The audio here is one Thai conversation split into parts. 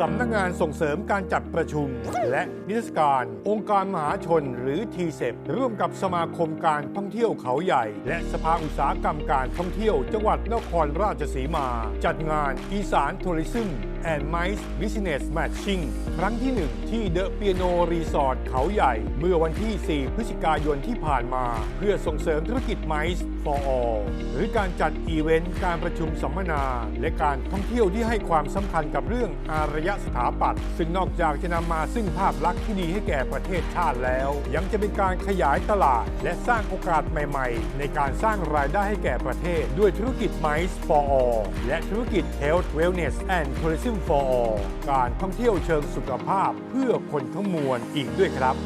สำนักงานส่งเสริมการจัดประชุม และนิทรรศการ องค์การมหาชนหรือทีเซร่วมกับสมาคมการท่องเที่ยวเขาใหญ่ และสภาอุตสาหกรรมการท่องเที่ยว จังหวัดนครราชสีมา จัดงานอีสานทัวริซึม and Mice Business Matching ครั้งที่ 1 ที่เดอะเปียโนรีสอร์ทเขาใหญ่ เมื่อวันที่ 4 พฤศจิกายนที่ผ่านมา เพื่อส่งเสริมธุรกิจ Mice for All หรือการจัดอีเวนต์การประชุมสัมมนา และการท่องเที่ยวที่ให้ความสำคัญกับเรื่องอารระยะสถาปัตย์ซึ่งนอกจากจะนำมาซึ่งภาพลักษณ์ที่ดีให้แก่ประเทศชาติแล้ว ยังจะเป็นการขยายตลาด และสร้างโอกาสใหม่ ๆ ในการสร้างรายได้ให้แก่ประเทศ ด้วยธุรกิจ Mice for All และธุรกิจ Health Wellness and Tourism for All การท่องเที่ยวเชิงสุขภาพเพื่อคนทั้งมวลอีกด้วยครับ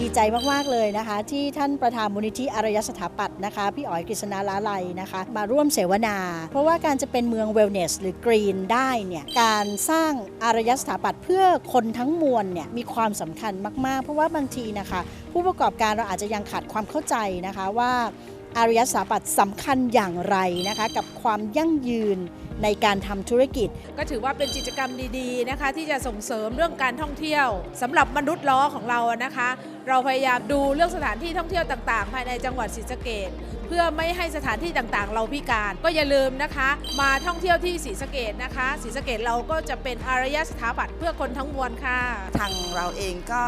ดีใจมาก ๆ เลยนะคะ ที่ท่านประธานมูลนิธิอารยสถาปัตย์นะคะ พี่อ๋อยกฤษณาล้าไลนะคะ มาร่วมเสวนา เพราะว่าการจะเป็นเมืองเวลเนสหรือกรีนได้เนี่ยการสร้างอารยสถาปัตย์เพื่อคนทั้งมวลเนี่ยมีความสำคัญมาก ๆ เพราะว่าบางทีนะคะ ผู้ประกอบการเราอาจจะยังขาดความเข้าใจนะคะว่า อารยสถาปัตย์สำคัญอย่างไรนะคะ กับความยั่งยืนในการทำธุรกิจ ก็ถือว่าเป็นกิจกรรมดีๆนะคะ ที่จะส่งเสริมเรื่องการท่องเที่ยวสำหรับมนุษย์ล้อของเราอะนะคะ เราพยายามดูเรื่องสถานที่ท่องเที่ยวต่างๆ ภายในจังหวัดศรีสะเกดเพื่อไม่ให้สถานที่ต่างๆ เราพิการ ก็อย่าลืมนะคะ มาท่องเที่ยวที่ศรีสะเกดนะคะศรีสะเกดเราก็จะเป็นอารยสถาปัตย์เพื่อคนทั้งมวลค่ะ ทางเราเองก็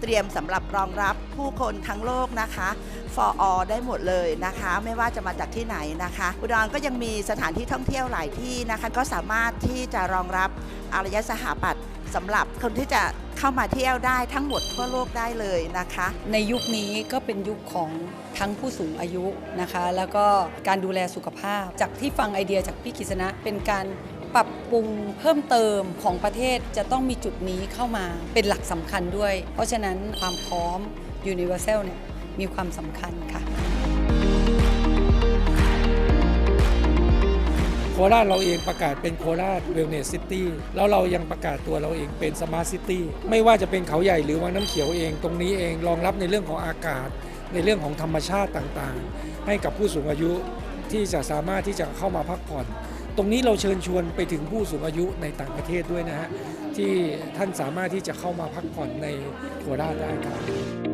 เตรียมสำหรับรองรับผู้คนทั้งโลกนะคะ for all ได้หมดเลยนะคะ ไม่ว่าจะมาจากที่ไหนนะคะ อุดรก็ยังมีสถานที่ท่องเที่ยวหลายที่นะคะ ก็สามารถที่จะรองรับอารยสถาปัตย์สำหรับคนที่จะเข้ามาเที่ยวได้ทั้งหมดทั่วโลกได้เลยนะคะ ในยุคนี้ก็เป็นยุคของทั้งผู้สูงอายุนะคะ แล้วก็การดูแลสุขภาพ จากที่ฟังไอเดียจากพี่กิษณะเป็นการปรับปรุงเพิ่มเติมของประเทศจะต้องมีจุดนี้เข้ามาเป็นหลักสำคัญด้วย เพราะฉะนั้นความพร้อม Universal เนี่ย มีความสำคัญค่ะโคราชเราเองประกาศเป็นโคราชเวลเนสซิตี้แล้วเรายังประกาศตัวเราเองเป็นสมาร์ทซิตี้ไม่ว่าจะเป็นเขาใหญ่หรือวังน้ำเขียวเองตรงนี้เองรองรับในเรื่องของอากาศ ในเรื่องของธรรมชาติต่างๆ ให้กับผู้สูงอายุที่จะสามารถที่จะเข้ามาพักผ่อน ตรงนี้เราเชิญชวนไปถึงผู้สูงอายุในต่างประเทศด้วยนะฮะที่ท่านสามารถที่จะเข้ามาพักผ่อนในโคราชได้ครับ